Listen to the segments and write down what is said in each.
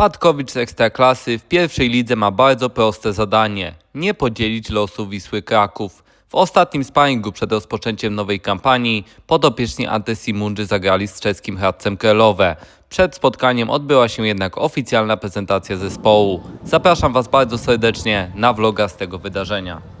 Spadkowicz z Ekstraklasy w pierwszej lidze ma bardzo proste zadanie – nie podzielić losu Wisły Kraków. W ostatnim sparingu przed rozpoczęciem nowej kampanii podopieczni Antesimunży zagrali z czeskim Hradcem Kralowe. Przed spotkaniem odbyła się jednak oficjalna prezentacja zespołu. Zapraszam Was bardzo serdecznie na vloga z tego wydarzenia.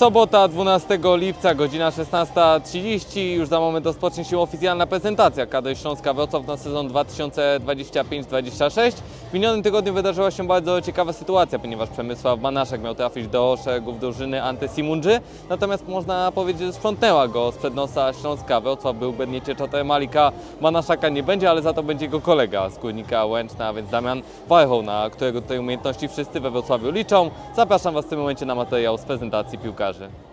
Sobota 12 lipca, godzina 16.30. Już za moment rozpocznie się oficjalna prezentacja kadry Śląska Wrocław na sezon 2025-26. W minionym tygodniu wydarzyła się bardzo ciekawa sytuacja, ponieważ Przemysław Banaszek miał trafić do szeregów drużyny Antesimunży, natomiast można powiedzieć, że sprzątnęła go sprzed nosa Śląska Wrocław. Był Bedniecie Czater Malika Banaszaka nie będzie, ale za to będzie jego kolega z Górnika Łęczna, a więc Damian Warchoł, na którego tutaj umiejętności wszyscy we Wrocławiu liczą. Zapraszam Was w tym momencie na materiał z prezentacji sprzedaży.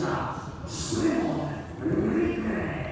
Piłkarzy. Ja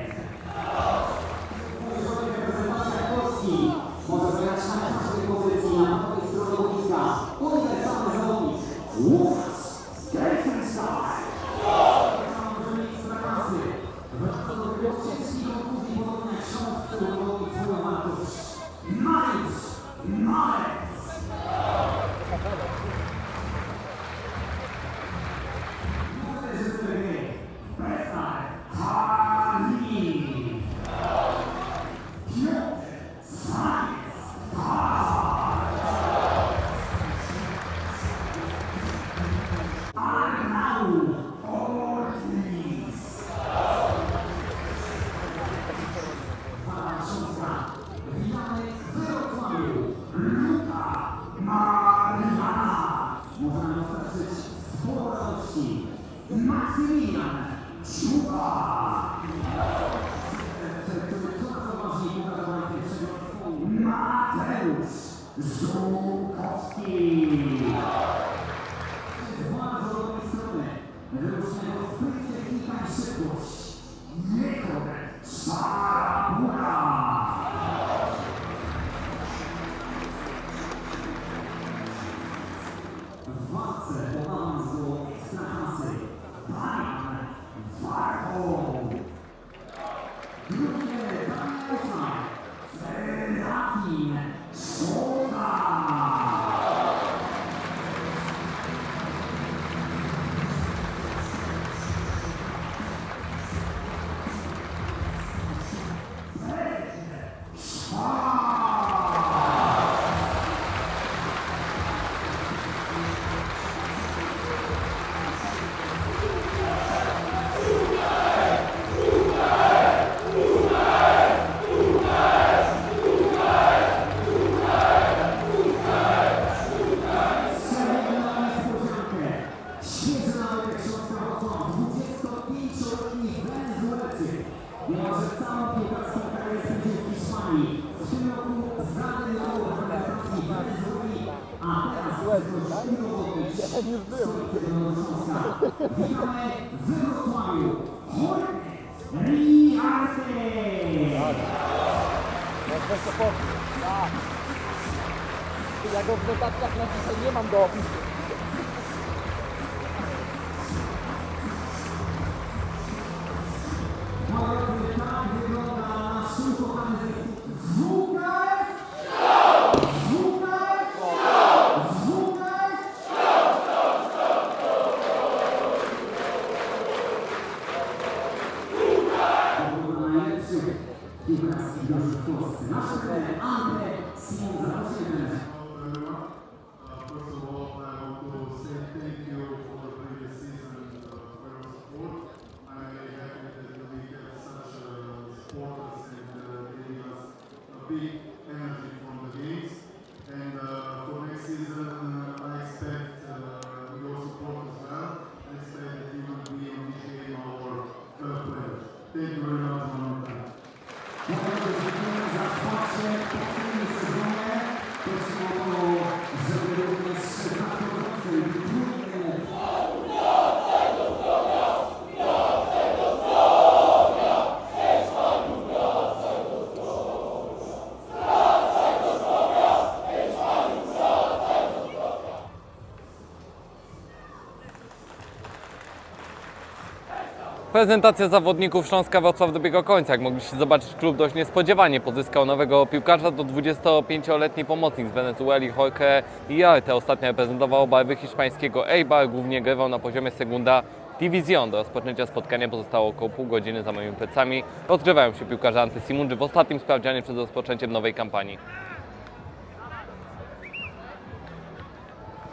Prezentacja zawodników Śląska Wrocław dobiega końca. Jak mogliście zobaczyć, klub dość niespodziewanie pozyskał nowego piłkarza. To 25-letni pomocnik z Wenezueli, Jorge Iarte. Ostatnio reprezentował barwy hiszpańskiego Eibar, głównie grywał na poziomie Segunda División. Do rozpoczęcia spotkania pozostało około pół godziny za moimi plecami. Rozgrzewają się piłkarze Antesimundy w ostatnim sprawdzianie przed rozpoczęciem nowej kampanii.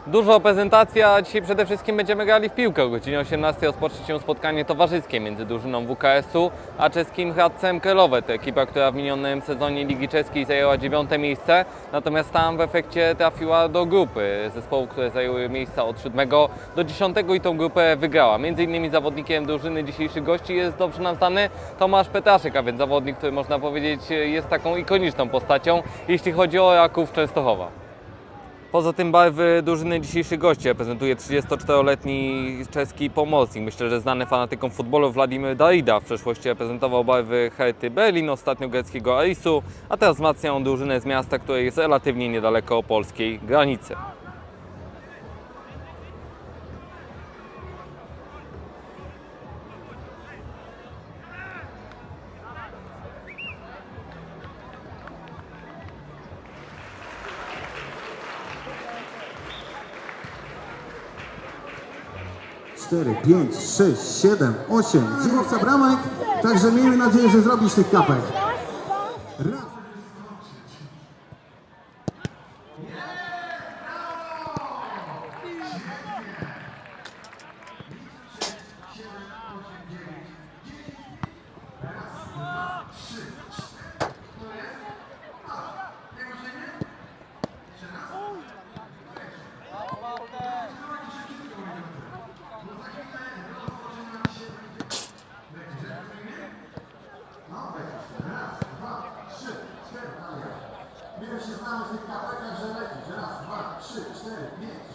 Dużo prezentacji, a dzisiaj przede wszystkim będziemy grali w piłkę. O godzinie 18 rozpocznie się spotkanie towarzyskie między drużyną WKS-u a czeskim Hradcem Krylové. To ekipa, która w minionym sezonie Ligi Czeskiej zajęła dziewiąte miejsce, natomiast tam w efekcie trafiła do grupy zespołów, które zajęły miejsca od 7 do 10 i tą grupę wygrała. Między innymi zawodnikiem drużyny dzisiejszych gości jest dobrze nam znany Tomasz Petraszek, a więc zawodnik, który można powiedzieć jest taką ikoniczną postacią, jeśli chodzi o Raków Częstochowa. Poza tym barwy drużyny dzisiejszych gości reprezentuje 34-letni czeski pomocnik. Myślę, że znany fanatykom futbolu Władimir Darida. W przeszłości reprezentował barwy Herty Berlin, ostatnio greckiego Arisu, a teraz wzmacnia on drużynę z miasta, które jest relatywnie niedaleko polskiej granicy. Cztery, pięć, sześć, siedem, osiem. Dziewięć bramek, także miejmy nadzieję, że zrobisz tych kapek. Yeah.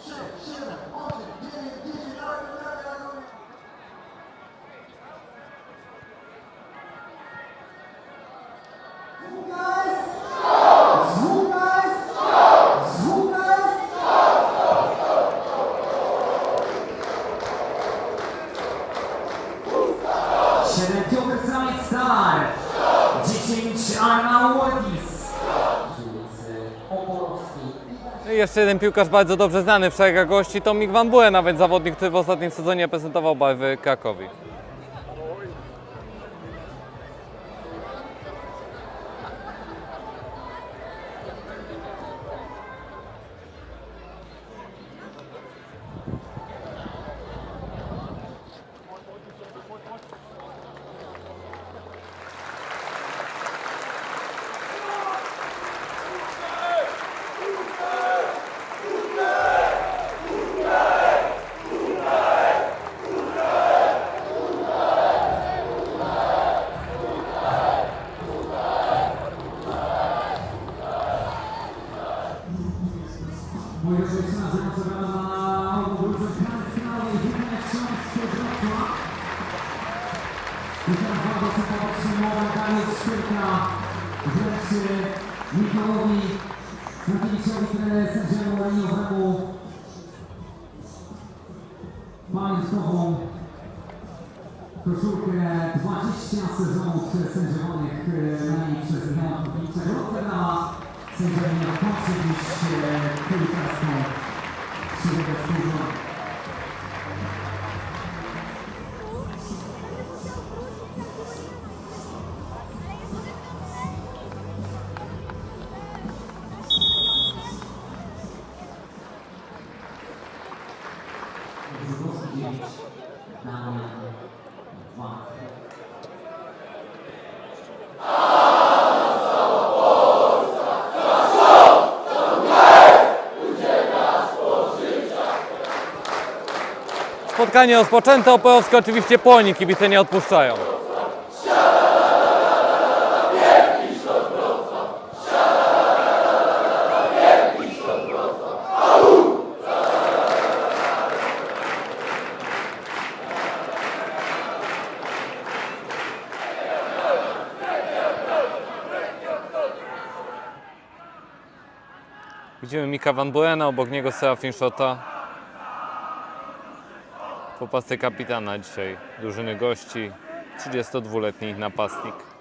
Jeszcze jeden piłkarz bardzo dobrze znany w szeregach gości, to Mik Van Buren, więc zawodnik, który w ostatnim sezonie prezentował barwy Krakowi. Michałowi Nakiewiczowi, trener sędziemu liniowemu pamiątkową koszulkę 20 sezonów sędziowanych e, na niej przez Michała Kubińczego. Rozegrała sędziowanie kończy niż e, piłkarską przygódę służbą. Rzugowski 9, Damian 2. Spotkanie rozpoczęte, Opolowski oczywiście płoni, kibice nie odpuszczają. Mika Van Buena, obok niego Serafin Szota. Popasty kapitana dzisiaj drużyny gości, 32-letni napastnik.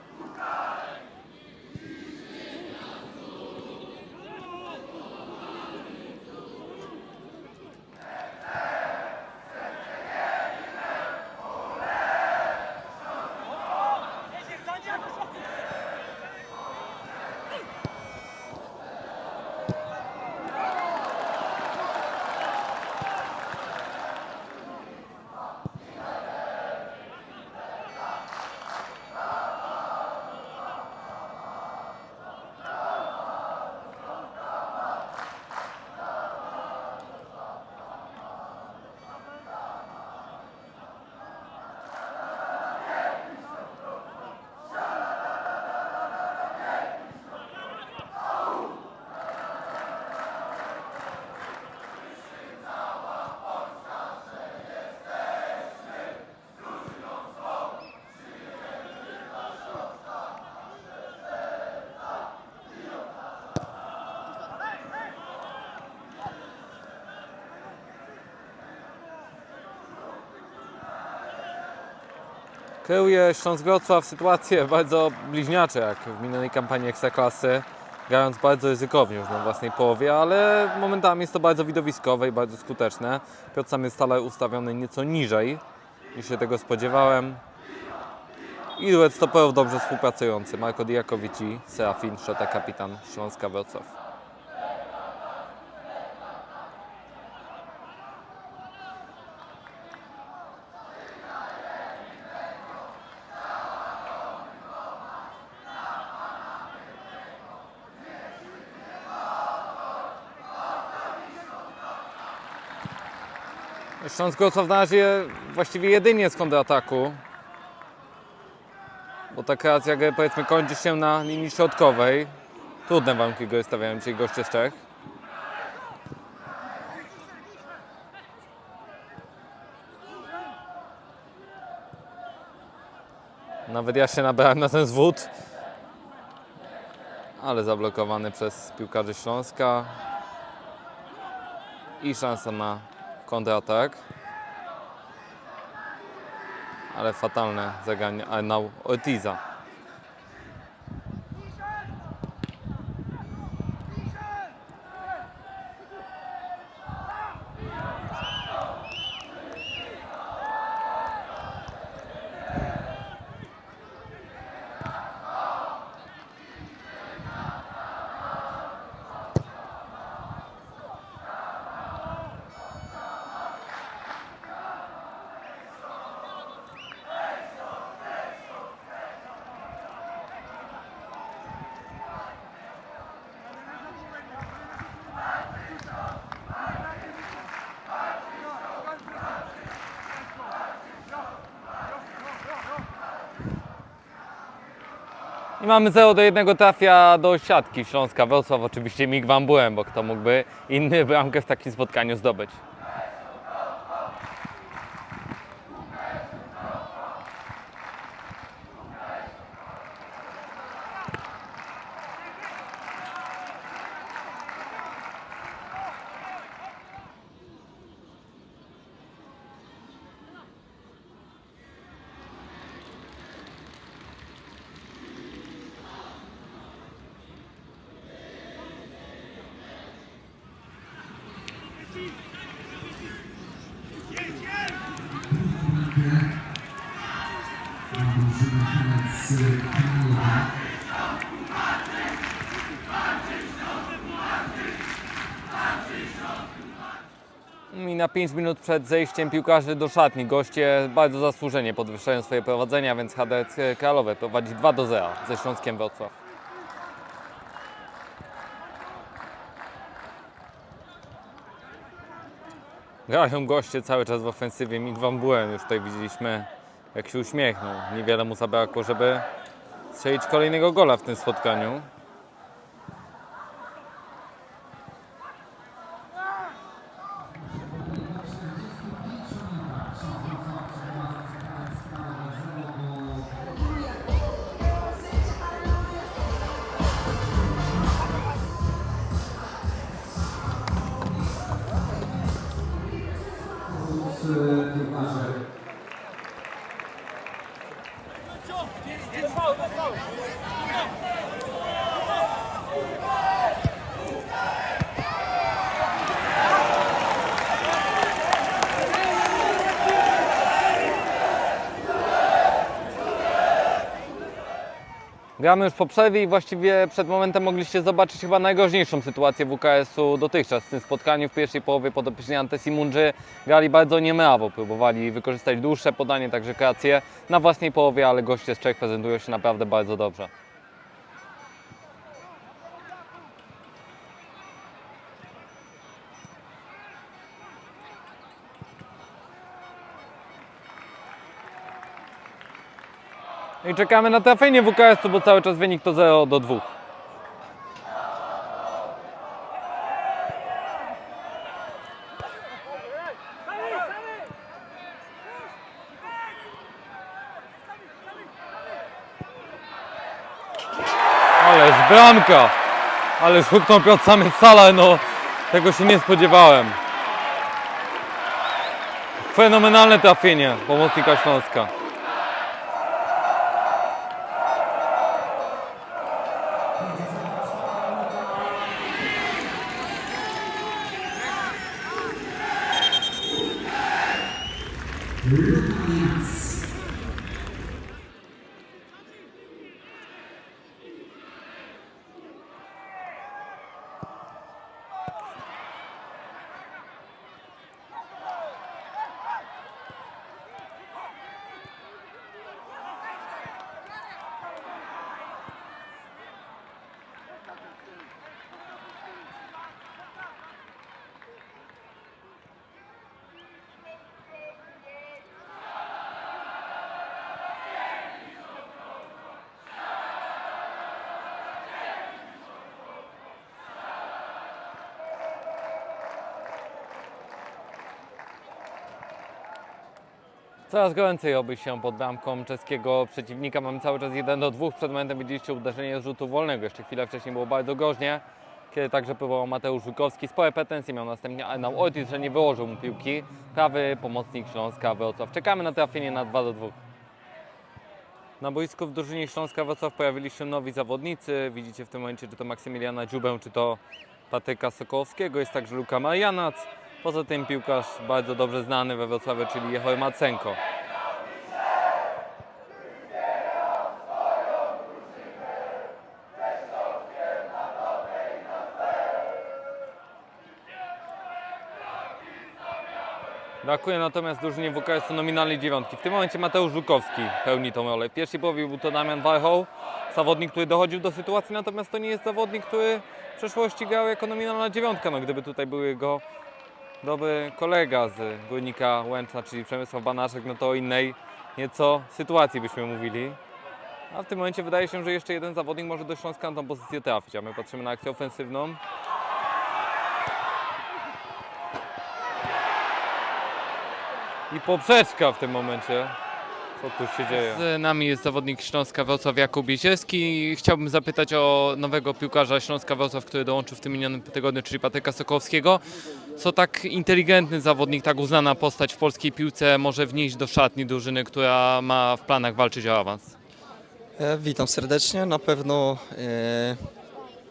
Kreuje Śląsk Wrocław sytuację bardzo bliźniacze, jak w minionej kampanii Ekstraklasy, grając bardzo ryzykownie już na własnej połowie, ale momentami jest to bardzo widowiskowe i bardzo skuteczne. Piotr sam jest stale ustawiony nieco niżej niż się tego spodziewałem. I duet stoperów dobrze współpracujący, Marko Diakowicz i Serafin Szota, kapitan Śląska Wrocław. Śląsk Wrocław na razie właściwie jedynie z kontrataku. Bo ta kreacja gry powiedzmy kończy się na linii środkowej. Trudne warunki gry stawiają dzisiaj goście z Czech. Nawet ja się nabrałem na ten zwód. Ale zablokowany przez piłkarzy Śląska. I szansa na kontratak. Ale fatalne zagranie Arnau Ortiza. I mamy 0 do 1 trafia do siatki Śląska Wrocław. Oczywiście Mig Van Buren, bo kto mógłby inny bramkę w takim spotkaniu zdobyć. Drużyna z Kamila. I na 5 minut przed zejściem piłkarzy do szatni goście bardzo zasłużenie podwyższają swoje prowadzenia, więc HDC Kralowe prowadzi 2 do 0 ze Śląskiem Wrocław. Grają goście cały czas w ofensywie. Mig Van Buren już tutaj widzieliśmy, jak się uśmiechnął. Niewiele mu zabrakło, żeby strzelić kolejnego gola w tym spotkaniu. Gramy już po przerwie i właściwie przed momentem mogliście zobaczyć chyba najgroźniejszą sytuację WKS-u dotychczas w tym spotkaniu. W pierwszej połowie podopieczni Antesimundrzy grali bardzo niemrawo, próbowali wykorzystać dłuższe podanie, także kreacje na własnej połowie, ale goście z Czech prezentują się naprawdę bardzo dobrze. I czekamy na trafienie WKS-u, bo cały czas wynik to 0 do 2. Ależ bramka! Ależ huknął Piotr Samych Sala, no tego się nie spodziewałem. Fenomenalne trafienie pomocnika Śląska. Coraz goręcej oby się pod bramką czeskiego przeciwnika. Mamy cały czas 1 do 2. Przed momentem widzieliście uderzenie z rzutu wolnego. Jeszcze chwilę wcześniej było bardzo groźnie, kiedy także próbował Mateusz Żukowski. Spore pretensje miał następnie Arnał Ortiz, że nie wyłożył mu piłki. Prawy pomocnik Śląska Wrocław. Czekamy na trafienie na 2 do 2. Na boisku w drużynie Śląska Wrocław pojawili się nowi zawodnicy. Widzicie w tym momencie, czy to Maksymiliana Dziubę, czy to Patryka Sokołowskiego. Jest także Luka Marianac. Poza tym piłkarz bardzo dobrze znany we Wrocławiu, czyli Jehoj Macenko. Brakuje natomiast drużynie WKS-u nominalnej dziewiątki. W tym momencie Mateusz Żukowski pełni tą rolę. W pierwszej połowie był to Damian Warchoł, zawodnik, który dochodził do sytuacji, natomiast to nie jest zawodnik, który w przeszłości grał jako nominalna dziewiątka. No, gdyby tutaj był jego dobry kolega z Górnika Łęczna, czyli Przemysław Banaszek, no to o innej nieco sytuacji byśmy mówili. A w tym momencie wydaje się, że jeszcze jeden zawodnik może do Śląska na tą pozycję trafić, a my patrzymy na akcję ofensywną. I poprzeczka w tym momencie. Co tu się dzieje? Z nami jest zawodnik Śląska Wrocław Jakub Jesielski. Chciałbym zapytać o nowego piłkarza Śląska Wrocław, który dołączył w tym minionym tygodniu, czyli Patryka Sokowskiego. Co tak inteligentny zawodnik, tak uznana postać w polskiej piłce może wnieść do szatni drużyny, która ma w planach walczyć o awans? E, Witam serdecznie. Na pewno, e,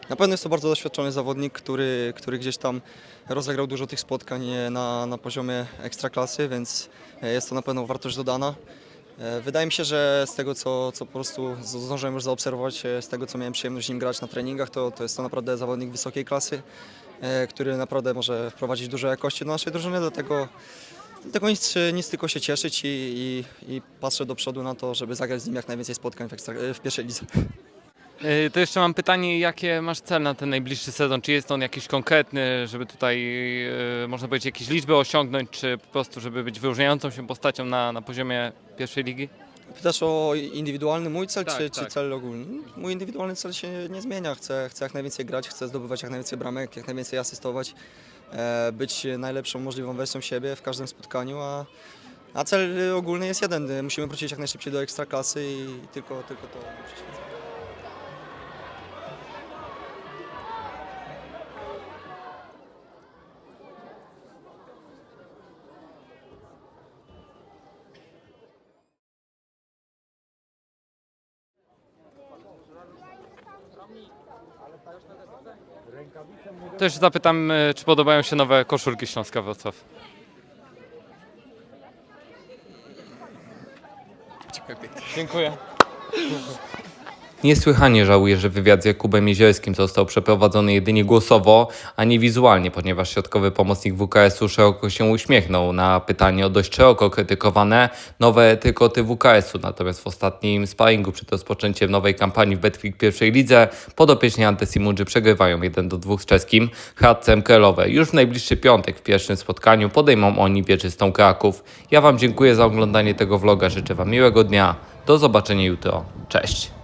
na pewno jest to bardzo doświadczony zawodnik, który, który gdzieś tam rozegrał dużo tych spotkań e, na, na poziomie ekstraklasy, więc e, jest to na pewno wartość dodana. E, Wydaje mi się, że z tego, co, co po prostu zdążyłem już zaobserwować, e, z tego, co miałem przyjemność z nim grać na treningach, to, to jest to naprawdę zawodnik wysokiej klasy. e, który naprawdę może wprowadzić dużo jakości do naszej drużyny, dlatego, dlatego nic, nic tylko się cieszyć i, i, i patrzę do przodu na to, żeby zagrać z nim jak najwięcej spotkań w, ekstra, w pierwszej lidze. Yy, To jeszcze mam pytanie, jakie masz cel na ten najbliższy sezon? Czy jest on jakiś konkretny, żeby tutaj, yy, można powiedzieć, jakieś liczby osiągnąć, czy po prostu, żeby być wyróżniającą się postacią na, na poziomie pierwszej ligi? Pytasz o indywidualny mój cel, Tak, czy, tak. czy cel ogólny? Mój indywidualny cel się nie zmienia. Chcę, chcę jak najwięcej grać, chcę zdobywać jak najwięcej bramek, jak najwięcej asystować, e, być najlepszą możliwą wersją siebie w każdym spotkaniu, a, a cel ogólny jest jeden. Musimy wrócić jak najszybciej do ekstraklasy i tylko, tylko to przyświeca. Też zapytam, yy, czy podobają się nowe koszulki Śląska Wrocław? Dziękuję. Niesłychanie żałuję, że wywiad z Jakubem Jeziorskim został przeprowadzony jedynie głosowo, a nie wizualnie, ponieważ środkowy pomocnik WKS-u szeroko się uśmiechnął na pytanie o dość szeroko krytykowane nowe trykoty WKS-u. Natomiast w ostatnim sparingu przed rozpoczęciem nowej kampanii w Betclick pierwszej lidze podopieczni Antesimundży przegrywają 1 do 2 z czeskim Hradcem Krelowe. Już w najbliższy piątek w pierwszym spotkaniu podejmą oni wieczystą Kraków. Ja Wam dziękuję za oglądanie tego vloga, życzę Wam miłego dnia. Do zobaczenia jutro. Cześć!